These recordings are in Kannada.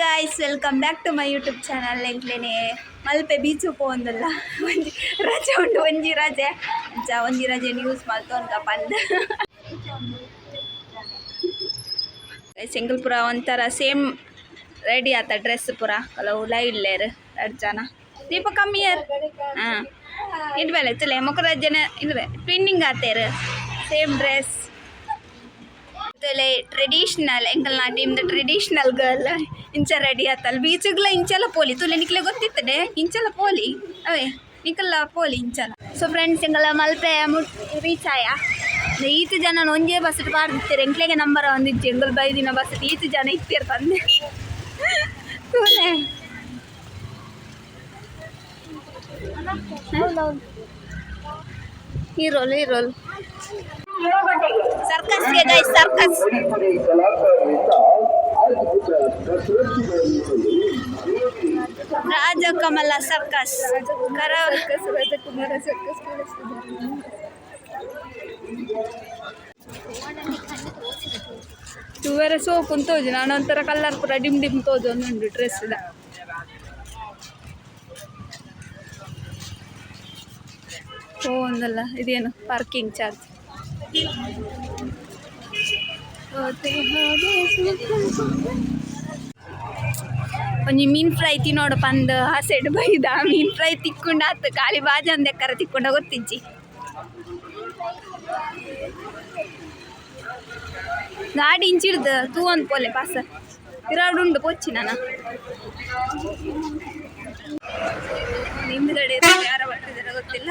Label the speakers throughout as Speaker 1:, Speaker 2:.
Speaker 1: Guys welcome back to my YouTube channel ಎಂಕ್ಲೇನೆ Malpe beach ಪೋಂದಲ್ಲ. ಒಂಜಿ ರಜೆ ಉಂಟು, ಒಂಜಿ ರಜೆ. ಅಂಚ ಒಂಜಿ ರಜೆ ನ್ಯೂಸ್ ಮಲ್ತೊನ್ಕ ಪಂದ್. ಸಿಂಗಲ್ಪುರ ಒಂಥರ ಸೇಮ್ ರೆಡಿ ಆತ ಡ್ರೆಸ್ ಪೂರ. ಕೆಲವು ಲೈಡ್ಲೇರ್ ಎರಡು ಜನ. ದೀಪ ಕಮ್ಮಿ ಯಾರು ಹಾಂ. ಇಡ್ಬೇಲೆ ಚಲೆ ಮುಖ ರಜೆನ ಇಡ್ಬೇ ಟ್ವಿನ್ನಿಂಗ್ ಆತೇರು. ಸೇಮ್ ಡ್ರೆಸ್ ತಲೆ ಟ್ರೆಡಿಷನಲ್ ಎಂಕಲ್ ನಾ ದ ಟ್ರೆಡಿಷನಲ್ ಗರ್ಲ್ ಇಂಚ ರೆಡಿ ಆತಲ್. ಬೀಚ್ಗ್ಲ ಇಂಚಲ ಪೋಲಿ. ತುಲೆ ನಿಕ್ಲೆ ಗೊತ್ತಿತ್ತದೆ ಇಂಚಲ ಪೋಲಿ. ಅವೇ ನಿಕಲ್ಲ ಪೋಲಿ ಇಂಚಲ ಸೊ ಫ್ರೆಂಡ್ಸ್ ಎಂಕಲ್ಲ ಮಲ್ಪೆ ರೀಚ್ ಆಯ ಈತು ಜನ ಒಂಜೇ ಬಸ್ ಪಾರ್ದಿತ್ತಾರೆ ಎಂಕ್ಲೆಗೆ ನಂಬರ್ ಒಂದಿತ್ತು ಎಂಗಲ್ ಬೈದಿನ ಬಸ್ ಈತ ಜನ ಇತ್ತೀರ್ ತಂದೆ. ಈರೋಲ್ ಹೀರೋಲ್ ಹೀರೋಲ್ ಸರ್ಕಸ್ಗೆ ಗೈ ಸರ್ಕಸ್ ರಾಜಕಮಲ ಸರ್ಕಸ್ ಕರ ರಾಜಕುಮಾರ ಸರ್ಕಸ್ ತುವರೆ ಸೋಪು ತೋಜು ನಾನು ಒಂಥರ ಕಲರ್ ಪೂರ ಡಿಮ್ ಡಿಮ್ ತೋಜು ಒಂದುಂಡು ಡ್ರೆಸ್ದ ಓ ಒಂದಲ್ಲ ಇದೇನು ಪಾರ್ಕಿಂಗ್ ಚಾರ್ಜ್ ಒಂಜಿ ಮೀನ್ ಫ್ರೈ ತಿನ್ನೋಡು ಪಂದ್ ಆ ಸೈಡ್ ಬೈದ. ಮೀನ್ ಫ್ರೈ ತಿಕ್ಕೊಂಡು ಆತು ಖಾಲಿ ಬಾಜಿ ಅಂದ್ ಎಕ್ಕರ ತಿಕ್ಕೊಂಡ ಗೊತ್ತಿಜ್ಜಿ. ಗಾಡಿ ಇಂಚಿಡ್ದು ತೂ ಅಂದ್ ಪೋಲೆ ಪಾಸ. ಇರಾಡುಂಡು ಕೊಚ್ಚಿ ನಾನು. ಇರೋರು ಯಾರ ಬರ್ತಿದಾರ ಗೊತ್ತಿಲ್ಲ.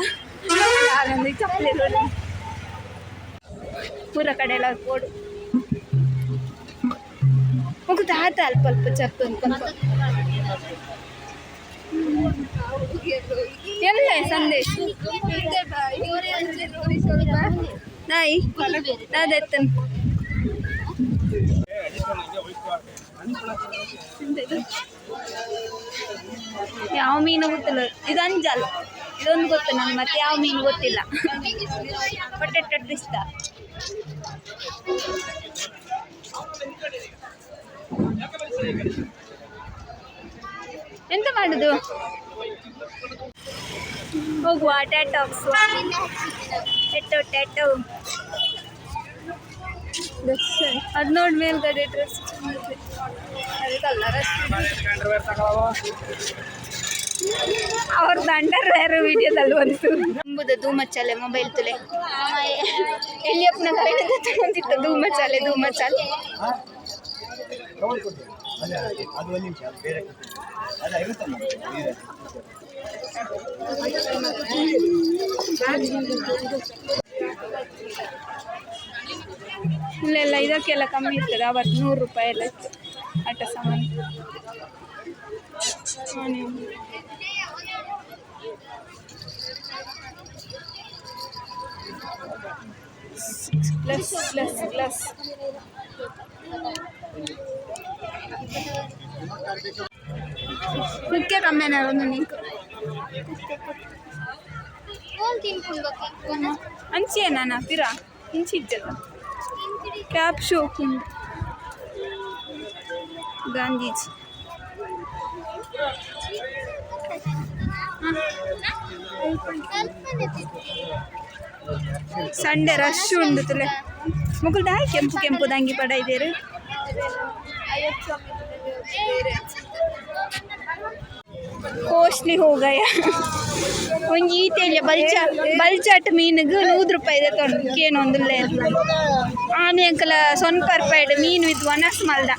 Speaker 1: ಹಾಗಂದ್ರೆ ಚಪ್ಪಲಿ ಪೂರ ಕಡೆ ಎಲ್ಲ ಕೋಡು ಮುಗಿದ ಆತ ಅಲ್ಪ ಅಲ್ಪ ಚಪ್ಪ ಅನ್ಕೊಂತ ಎಲ್ಲ ಸಂದೇಶ. ನಾಯಿ ಅದೆತ್ತನ್ ಯಾವ ಮೀನು ಗೊತ್ತಿಲ್ಲ. ಇದು ಅಂಜಲ್. ಇದೊಂದು ಗೊತ್ತು ನನಗೆ, ಮತ್ತೆ ಯಾವ ಮೀನು ಗೊತ್ತಿಲ್ಲ. ಬಟ್ಟೆ ಇಷ್ಟ. ಎಂತ ಮಾಡುದು? ಹೋಗುವ ಟ್ಯಾಟಾಕ್ಸ್ ಟೆಟ್ಟೋ ಟ್ಯಾಟೋ ಅದು ನೋಡಿ ಮೇಲ್ಗಡೆ ಡ್ರೆಸ್ ಅವ್ರದ್ದು ಅಂಡರ್ ವೇರ್ ವಿಡಿಯೋದಲ್ಲಿ ಬಂತು ನಂಬುದು ಧೂಮಚಾಲೆ ಮೊಬೈಲ್ ತುಲೆ. ಎಲ್ಲಿಯಪ್ಪನ ಕೈಯಿಂದ ತಗೊಂಡಿತ್ತ
Speaker 2: ಐವತ್ತಲ್ಲ ಇದೆ.
Speaker 1: ಇಲ್ಲೆಲ್ಲ ಇದಕ್ಕೆಲ್ಲ ಕಮ್ಮಿ ಇರ್ತದೆ, ಅವತ್ತು ನೂರು ರೂಪಾಯಿ ಎಲ್ಲ ಇತ್ತು, ಆಟ ಸಾಮಾನು. ಆನೆ. ಪ್ಲಸ್ ಪ್ಲಸ್ ಪ್ಲಸ್ ಇದಕ್ಕೆ ಕಮ್ಮಿನ ಒಂದು ನೀಕು ಅಂಚೆ ನಾನು ಪಿರ ಇಂಚಿ ಇದ್ದಲ್ಲ ಕ್ಯಾಪ್ ಶೋಕುಂಡು ಗಾಂಧೀಜಿ ಸಂಡೆ ರಶ್ ಉಂಡು ತುಲೆ. ಮುಗುಲ್ ದಾಯ್ ಕೆಂಪು ಕೆಂಪು ದಂಗಿ ಪಡ ಇದೇರು. ಕೋಸ್ಟ್ಲಿ ಹೋಗಯ್ಯ. ಒಂಜಿ ಈತೆಲ್ಲ ಬಲ್ಚ, ಬಲ್ಚಾಟ್ ಮೀನಿಗೆ ನೂರು ರೂಪಾಯಿ ತೊಂಡು ಕೇನೊಂದು ಆನೆ ಅಂಕಲ ಸೊನ್ ರೂಪಾಯಿ ಮೀನು ಇದು ಒನಸ್ ಮಲ್ದ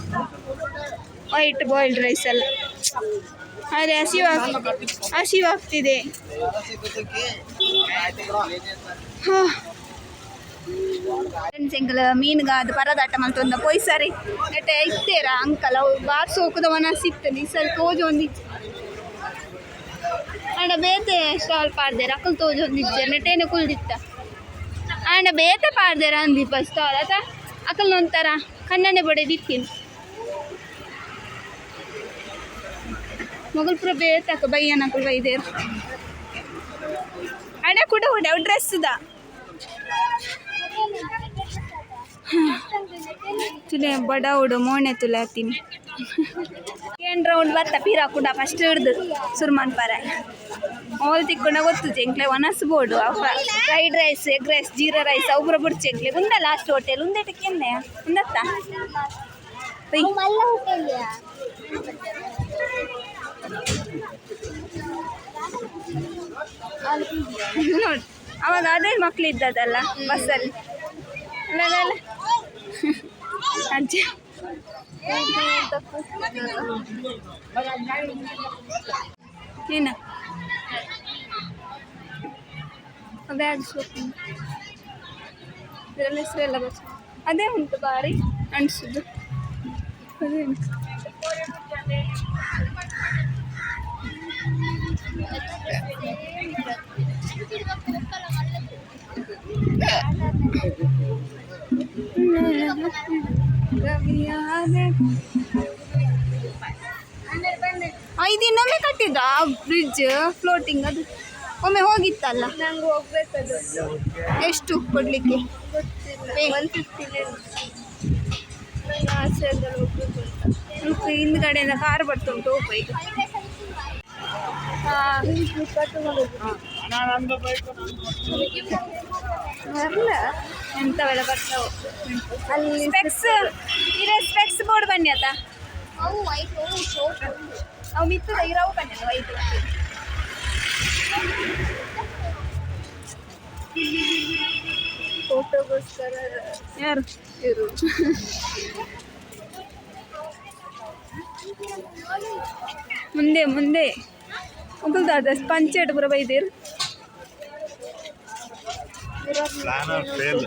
Speaker 1: ವೈಟ್ ಬಾಯ್ಲ್ಡ್ ರೈಸ್ ಎಲ್ಲ. ಅದೇ ಹಸಿವಾಗ್ ಹಸಿವಾಗ್ತಿದೆ ಎಂಕಲ ಮೀನುಗ ಅದು ಪರದಾಟ ಮಲ್ತೊಂದ ಪೊಯ್ ಸರಿ. ನೆಟ್ಟೆ ಇತ್ತೇರ, ಅಂಕಲ್? ಅವು ಬಾರ್ ಸೋಕುದವನ ಸಿಗ್ತದೆ ಈ ಸರಿ ತೋಜು ಒಂದಿತ್ತು ಆಂಡ ಬೇತೆ ಸ್ಟಾಲ್ ಪಾಡ್ದೇರ? ಅಕಲ್ ತೋಜೊಂದಿಜ್ಜೆ ನೆಟ್ಟೇನೆ ಕುಳ್ದಿತ್ತ. ಆಂಡ ಬೇತೆ ಪಾಡ್ದೇರ ಅಂದಿಪ್ಪ ಸ್ಟಾಲ್ ಆತ ಅಕ್ಕಲ್ ಒಂಥರ ಕಣ್ಣನೆ ಬಡಿದಿತ್ತೀನಿ ಮೊಗಲ್ಪುರ ಬೇತಕ್ಕ ಬೈಯನ ಅಕ್ಕಲ್ ಬೈದೇರು ಅಣ್ಣ, ಕೂಡ ಹೊಡೆ ಡ್ರೆಸ್ ಇದ ಬಡ ಉಡು ಮೋಣೆ ತುಲೆ ಹತ್ತೀನಿ. ಏನ್ ರೌಂಡ್ ಬತ್ತ, ಪೀರಾ ಕೂಡ ಫಸ್ಟ್ ಹಿಡ್ದು ಸುರ್ಮಾನ್ ಪರ. ಓಲ್ ತಿಕ್ಕೊಂಡ ಗೊತ್ತು ಚೆಂಕ್ಲೆ ಒಣಸ್ಬೋದು fried rice egg rice jeera rice ಅವ್ರ ಬುಡ್ ಚೆಂಕ್ಲೆ ಉಂದ ಲಾಸ್ಟ್ ಹೋಟೆಲ್ ಉಂದೆಟಕ್ಕೆ ಎಣ್ಣೆ ಉಂದತ್ತ ನೋಡಿ, ಅವಾಗ ಅದೇ ಮಕ್ಳು ಇದ್ದದಲ್ಲ ಬಸ್ಸಲ್ಲಿ. ಅಲ್ಲ ಅಜ್ಜಿ. ಏನ ಬ್ಯಾಗ್ ಶೋಪಿಂಗ್ ಇದರಲ್ಲಿ ಹೆಸರೆಲ್ಲ ಬಸ್ ಅದೇ ಉಂಟು ಬಾರಿ ಅಣಿಸುದು ಅದೇ ಇದು ಇನ್ನೊಮ್ಮೆ ಕಟ್ಟಿದ್ದ? ಆ ಬ್ರಿಡ್ಜ್ ಫ್ಲೋಟಿಂಗ್ ಅದು? ಒಮ್ಮೆ ಹೋಗಿತ್ತಲ್ಲ?
Speaker 3: ನಂಗೆ ಹೋಗ್ಬೇಕದು
Speaker 1: ಎಷ್ಟು ಕೊಡ್ಲಿಕ್ಕೆ ಹಿಂದ್ಗಡೆಯಿಂದ ಕಾರ್ ಬರ್ತುಂಟು ಹೋಗ್ಬೇಕು ಎಂಥವೆಲ್ಲ ಬರ್ತಾವೆ ಅಲ್ಲಿ ಸ್ಪೆಕ್ಸ್ ಇದೆ ಸ್ಪೆಕ್ಸ್ ಬೋರ್ಡ್ ಬನ್ನಿ ಆತ
Speaker 3: ಅವು ವೈಟ್
Speaker 1: ಅವು ಮಿತ್ತದ ಇರವು ಬನ್ನಿ ವೈಟ್
Speaker 3: ಫೋಟೋಗೋಸ್ಕರ
Speaker 1: ಯಾರು
Speaker 3: ಇರು
Speaker 1: ಮುಂದೆ ಮುಂದೆ. ಪುರ ಬೈದೇರು
Speaker 2: ಫೇಲ್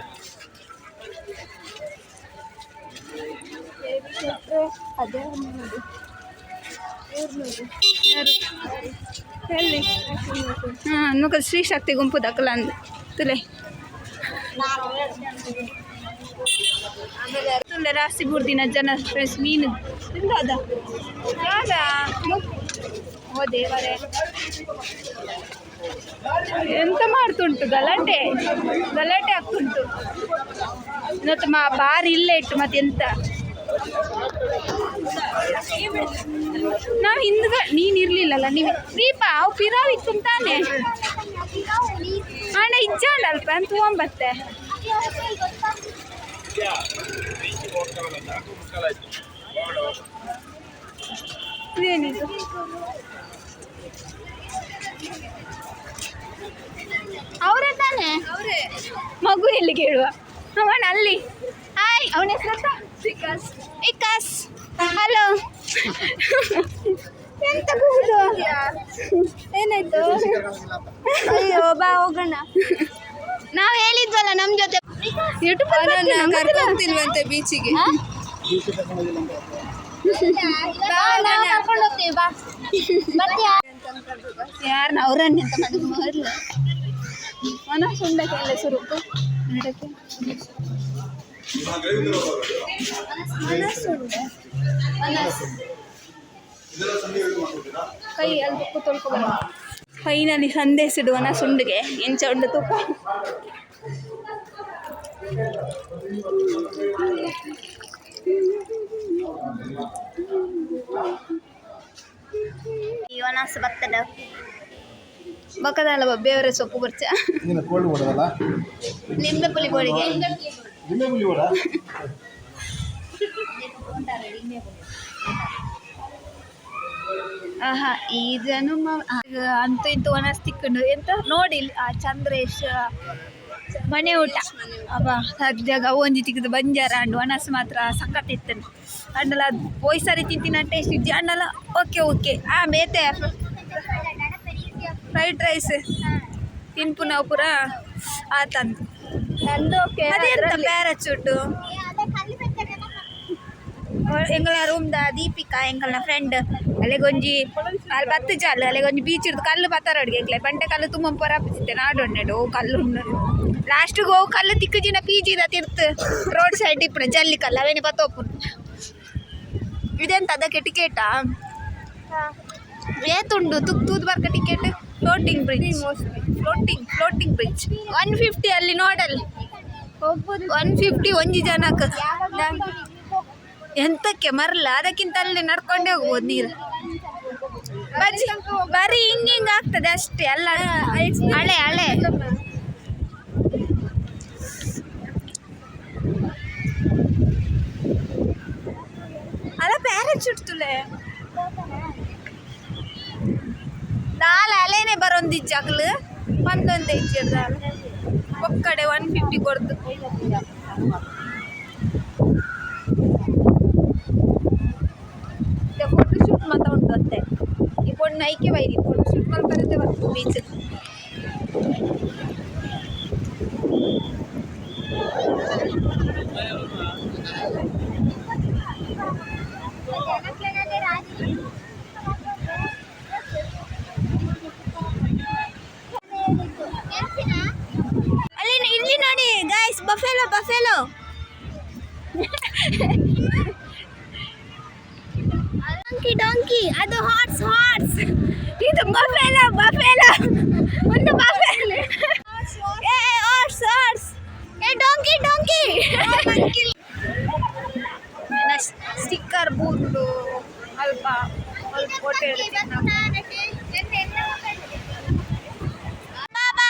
Speaker 3: ಅದೇ ನೋಡಿ ಇವ್ರು ನೋಡಿ
Speaker 1: ಯಾರು ಎಲ್ಲಿ ಹಾಂ ನೋಕ ಶ್ರೀ ಶಕ್ತಿ ಗುಂಪು ದಾಖಲ ಅಂದ. ತುಲೆ.
Speaker 3: ಆಮೇಲೆ
Speaker 1: ತುಲೆ ರಾಸಿ ಬುರ್ದಿನ ಜನ ಫ್ರೆಶ್ ಮೀನು. ತಿಂದಾದ? ಯಾಗ ಓ ದೇವರೇ ಎಂತ ಮಾಡ್ತುಂಟು ಗಲಾಟೆ ಗಲಾಟೆ ಆಗ್ತುಂಟು ಇವತ್ತು ಮಾ ಬಾರ್ ಇಲ್ಲೇ ಇಟ್ಟು ಮತ್ತೆ ಎಂತ ನಾವು ಹಿಂದ್ಗ ನೀನು ಇರ್ಲಿಲ್ಲಲ್ಲ ನೀವು ದೀಪ ಅವು ಪಿರಾವ್ ಇತ್ತು ತಾನೆ ಹಣ ಇಜ್ಜಾಂಡ ಅಲ್ಪ ಅಂತ ಒಂಬತ್ತೆ ಇದೇನಿದು ಅವರೇ ತಾನೇ? ಮಗು ಎಲ್ಲಿ ಕೇಳುವ ಅವನ ಅಲ್ಲಿ. ಹಾಯ್ ಅವನ ಹೆಸರು ವಿಕಾಸ್. ವಿಕಾಸ್. ಹಲೋ ಎಂತ ಕೂಗುದು? ಏನಾಯ್ತು?
Speaker 3: ಅಯ್ಯೋ ಬಾ ಹೋಗೋಣ.
Speaker 1: ನಾವು ಹೇಳಿದ್ವಲ್ಲ ನಮ್ಮ ಜೊತೆ. ಯೂಟ್ಯೂಬ್
Speaker 3: ಕರ್ಕೊಂತಿಲ್ವಂತೆ ಬೀಚಿಗೆ ಕರ್ಕೊಂಡು ಹೋಗ್ತೀವಿ ಬಾ ಬರ್ತೀಯಾ
Speaker 1: ಯಾರನ್ನ ಅವ್ರನ್ನ ಅಂತ ಮಾಡಿದ್ರು ಮೊದಲು ಮನ ಸುಂಡಕ್ಕೆ ಎಲ್ಲ ಸುರುಕು ನಡಕ್ಕೆ ಕೈ ಅಲ್ಲಿ ತುಪ್ಪ ತೊಳ್ಕೊಬಾರ ಕೈನಲ್ಲಿ ಸಂದೇಶ ಇಡುವನ ಸುಂಡಿಗೆ ಎಂಚ ಉಂಡು ತುಪ್ಪ ಇವನಾಸ ಬರ್ತದ ಬಕ್ಕದಲ್ಲ ಬೇವರೆ ಸೊಪ್ಪು ಬರ್ಚ
Speaker 2: ನೀನು ಕೋಲ್ಡ್ ಮಾಡೋದಲ್ಲ
Speaker 1: ನಿಂಬೆ ಪುಲಿ ಬೋಳಿಗೆ
Speaker 2: ನಿಮ್ಮೆ ಪುಲಿ ಓಡ
Speaker 1: ಆಹಾ ಈ ಜನುಮ ಅಂತೂ ಇಂತೂ ಒಣಸ್ ತಿಕ್ಕೊಂಡು ಎಂತ ನೋಡಿ ಆ ಚಂದ್ರೇಶ್ ಮನೆ ಊಟ. ಅವ ಸದ್ಯಾಗ ಒಂಜಿ ತಿಕ್ಕದು ಬಂಜಾರ ಅಂಡು ಅನಸ್ ಮಾತ್ರ ಸಖತ್ ಇತ್ತನು ಅಂಡಲ ಪೋಯ್ ಸಾರಿ ತಿಂತಿನ ಟೇಸ್ಟ್ ಇದ್ದಿ ಅಂಡಲ ಓಕೆ ಓಕೆ ಆ ಮೇತೆ. ಫ್ರೈಡ್ ರೈಸ್ ತಿನ್ಪು ನಾವು ಪುರ. ಆತಂದು ಪ್ಯಾರಚೂಟು ಎಂಗಳ ರೂಮ್ದ ದೀಪಿಕಾ ಎಂಕಲ್ನ ಫ್ರೆಂಡ್ ಅಲೆಗೊಂಜಿ ಅಲ್ಲಿ ಬತ್ತು ಜಾಲು ಅಲೆಗೊಂಜಿ ಬೀಚ್ ಇರ್ದು ಕಲ್ಲು ಬತ್ತಾರ ಅಡ್ಗೆ. ಬಂಡೆ ಕಲ್ಲು ತುಂಬ ಪೊರ ಹಾಪಿಸಿದ್ದೆ ನಾಡೊಂಡೆಡು ಕಲ್ಲು ಕಲ್ಲು ಲಾಸ್ಟಿಗೆ ಹೋಗಿ ಕಲ್ಲು ತಿಕ್ಕಜಿನ ಪಿ ಜಿ ತಿರ್ತು ರೋಡ್ ಸೈಡ್ ಇಪ್ಪಣ ಜಲ್ಲಿ ಕಲ್ಲು ಅವೇನೆ ಇದೆಂತ ಅದಕ್ಕೆ ಟಿಕೆಟಾ ಏತುಂಡು ತುಕ್ ತೂದ್ ಬರ್ಕ ticket floating bridge floating floating bridge one fifty ಅಲ್ಲಿ
Speaker 3: ಹೋಗ್ಬೋದು
Speaker 1: ಒನ್ ಫಿಫ್ಟಿ ಒಂಜಿ ಜನಕ್ಕೆ ಎಂತಕ್ಕೆ ಮರಲ್ಲ ಅದಕ್ಕಿಂತ ಅಲ್ಲಿ ನಡ್ಕೊಂಡೇ ಹೋಗ್ಬೋದು ನೀರು. ಬಜ್ಜಿ ಬರೀ ಹಿಂಗ್ ಹಿಂಗ್ ಆಗ್ತದೆ ಅಷ್ಟೇ, ಅಲ್ಲ? ಹಳೆ ಹಳೆ. ಅಲ್ಲ ಪ್ಯಾರಾಚೂಟ್ ತುಲೆ ದಾಲ ಅಲೆನೆ ಬರೊಂದು ಇಜ್ಜಾಗ್ಲು ಒಂದೊಂದು ಇಜ್ಜಿರ್ದಾಲ ಒಕ್ಕಡೆ ಒನ್ ಫಿಫ್ಟಿ ಕೊಡ್ದು ಫೋಟೋ ಶೂಟ್ ಮಾತ್ರ ಉಂಟು ಅಂತೆ ಈ ಪೊಣ್ಣು ಐಕೆ ಬೈರಿ ಫೋಟೋ ಶೂಟ್ ಮಾಡ್ಕೊಂಡೆ ಬರ್ತು beach guys! Buffalo! Buffalo! donkey! Donkey! Ado horse! Horse! Ito buffalo! Buffalo! Ano buffalo? Eh! Horse! Horse! Eh! Donkey! Donkey! Donkey! sticker burdo alpa alpa hotel baba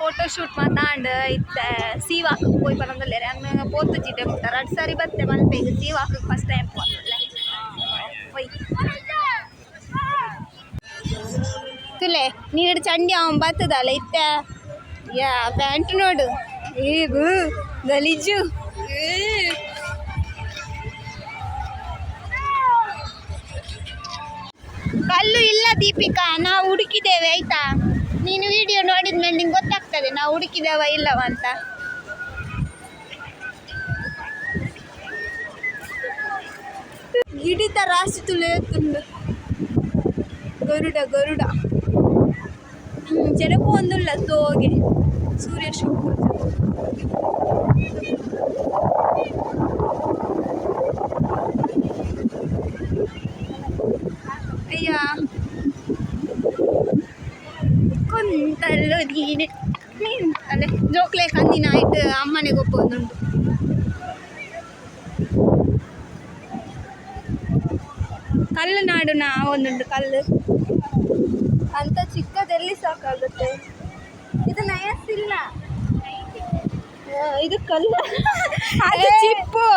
Speaker 1: photoshoot ಮಾತಾಂಡ್, ಇತ್ತ ಸೀವ್ ಹಾಕಕ್ಕೆ ಹೋಗಿ ಬರೋದಲ್ಲೇ ಹಂಗೆ ಪೋತು ಜಿಡ್ಡೆ ಬಿಡ್ತಾರೆ. ಅಡ್ ಸಾರಿ ಬತ್ತೆ ಮಲ್ಪೆಗೆ ಸೀವ್ ಹಾಕಕ್ಕೆ ಫಸ್ಟ್ ಟೈಮ್ ಬಂದಲ್ಲ ತುಲೆ ನೀರು ಚಂಡಿ ಅವನ್ ಬರ್ತದಲ್ಲ ಇತ್ತೆ? ಯಾ, ಪ್ಯಾಂಟ್ ನೋಡು. ಈಗ, ಗಲೀಜು. ಏ ಅಲ್ಲೂ ಇಲ್ಲ, ದೀಪಿಕಾ. ನಾವು ಹುಡುಕಿದ್ದೇವೆ, ಆಯಿತಾ? ನೀನು ವಿಡಿಯೋ ನೋಡಿದ್ಮೇಲೆ ನಿಂಗೆ ಗೊತ್ತಾಗ್ತದೆ, ನಾವು ಹುಡುಕಿದ್ದೇವ ಇಲ್ಲವ ಅಂತ. ಗಿಡಿತ ರಾಶಿ ತುಳಿಯುತ್ತುಂಡು ಗರುಡ ಗರುಡ. ಜನಕ್ಕೂ ಒಂದುಲ್ಲ ತೋಗೆ ಸೂರ್ಯ ಶುಕ್ರ ಅಯ್ಯ ಕೊಂತಲ್ಲು ನೀನೆ ಅಲ್ಲೇ ಜೋಕ್ಲೆ ಕಂದಿನ ಆಯ್ತು ಅಮ್ಮನೆ ಗೊಬ್ಬ ಒಂದುಂಟು ಕಲ್ಲು ನಾಡು ನಾ ಒಂದುಂಟು ಕಲ್ಲು ಅಂತ ಚಿಕ್ಕದೆಲ್ಲಿ ಸಾಕಾಗುತ್ತೆ ಇದು ನಯಸ್ಸಿಲ್ಲ ಇದು ಕಲ್ಲು ಅದು ಚಿಪ್ಪು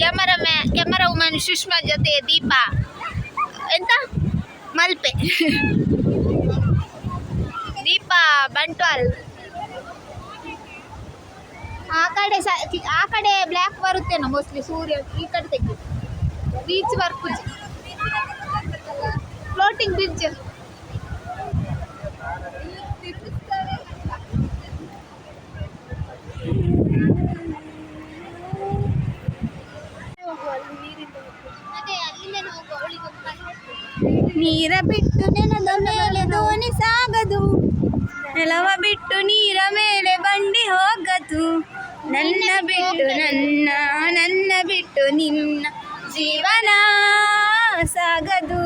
Speaker 1: ಕ್ಯಾಮರಾ ಮ್ಯಾ ಕ್ಯಾಮರಾ ವುಮನ್ ಸುಷ್ಮಾ ಜೊತೆ ದೀಪ. ಎಂತ? ಮಲ್ಪೆ. ದೀಪ ಬಂಟ್ವಾಲ್. ಆ ಕಡೆ ಸ, ಆ ಕಡೆ ಬ್ಲ್ಯಾಕ್ ಬರುತ್ತೇನೋ ಮೋಸ್ಟ್ಲಿ ಸೂರ್ಯ, ಈ ಕಡೆ ತೆಗೆದು ಬೀಚ್ ವರ್ಕ್ ಫ್ಲೋಟಿಂಗ್ ಬ್ರಿಡ್ಜ್ ನೀರ ಬಿಟ್ಟು ನೆಲದ ಮೇಲೆ ದೋಣಿ ಸಾಗದು. ನೆಲವ ಬಿಟ್ಟು ನೀರ ಮೇಲೆ ಬಂಡಿ ಹೋಗದು. ನನ್ನ ಬಿಟ್ಟು ನನ್ನ ನನ್ನ ಬಿಟ್ಟು ನಿನ್ನ ಜೀವನ ಸಾಗದು.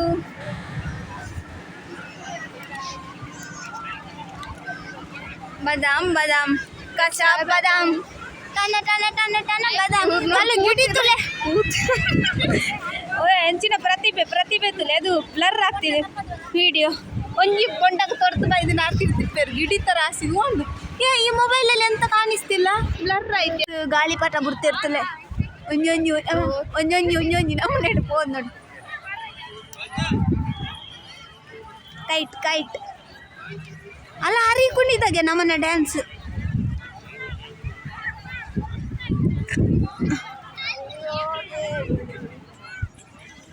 Speaker 1: ಬದಾಮ್ ಬದಾಮ್ ಕಚಾ ಬದಾಮ್. ಟನ ಟನ ಟನ ಟನ ಬದಾಮ್. ಗುಡಿ ತುಲೆ ಹೆಂಚಿನ ಪ್ರತಿಭೆ ಪ್ರತಿಭೆ ಅದು ಬ್ಲರ್ ಆಗ್ತಿದೆ. ವಿಡಿಯೋ ಒಂಜಿ ಪೊಂಡಾಗ ತೊರ್ತು ಇದನ್ನ ಆಡ್ತಿರ್ತಿರ್ತಾರೆ ಗಿಡಿ ಆಸಿ ಒಂದು ಏ, ಈ ಮೊಬೈಲಲ್ಲಿ ಎಂತ ಕಾಣಿಸ್ತಿಲ್ಲ? ಬ್ಲರ್ ಆಯ್ತು. ಗಾಳಿಪಟ ಬಿಡ್ತಿರ್ತಲೆ ಒಂಜೊಂಜಿ ಒಂಜೊಂಜಿ ಒಂಜೊಂಜಿ ನಮ್ಮ ನೆಡು ಫೋನ್ ನೋಡಿ. ಕೈಟ್ ಕೈಟ್ ಅಲ್ಲ ಹರಿಕೊಂಡಿದ್ದಾಗೆ ನಮ್ಮನ್ನ ಡ್ಯಾನ್ಸ್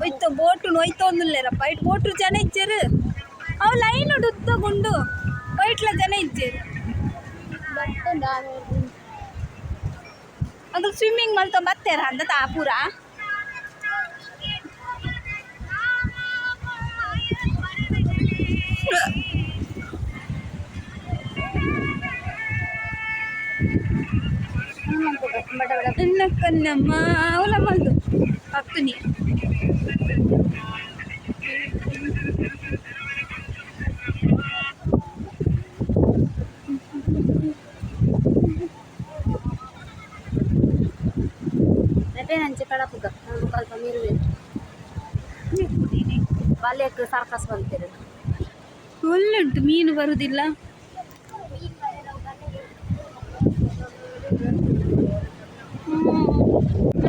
Speaker 1: ಒಯ್ತು ಬೋಟು ಒಯ್ತು ಅಂದಿಲ್ಲೇರ ಬೈಟ್ ಬೋಟು ಜನ ಇಚ್ಚಾರು ಅವು ಲೈನ್ ಉಡುತ್ತಗೊಂಡು ಬೈಟ್ಲ ಜನ ಇಚ್ಚಾರು ಅದು ಸ್ವಿಮ್ಮಿಂಗ್ ಮಾಡ್ತಾ ಬರ್ತಾರ ಅಂತ ತಾಪುರ Yeah. ಕನ್ನಮ್ಮ ಅವಲ ಮಲ್ದು ಹತ್ತುನಿ
Speaker 3: రేపే నుంచి కడపగా ಸ್ವಲ್ಪ ನೀರು ಬಾಲ್ಯಕ್ಕೆ ಸರ್ಕಸ್ ಬಂತೀರಿ
Speaker 1: ಒಳ್ಳುಂಟು ಮೀನು ಬರುವುದಿಲ್ಲ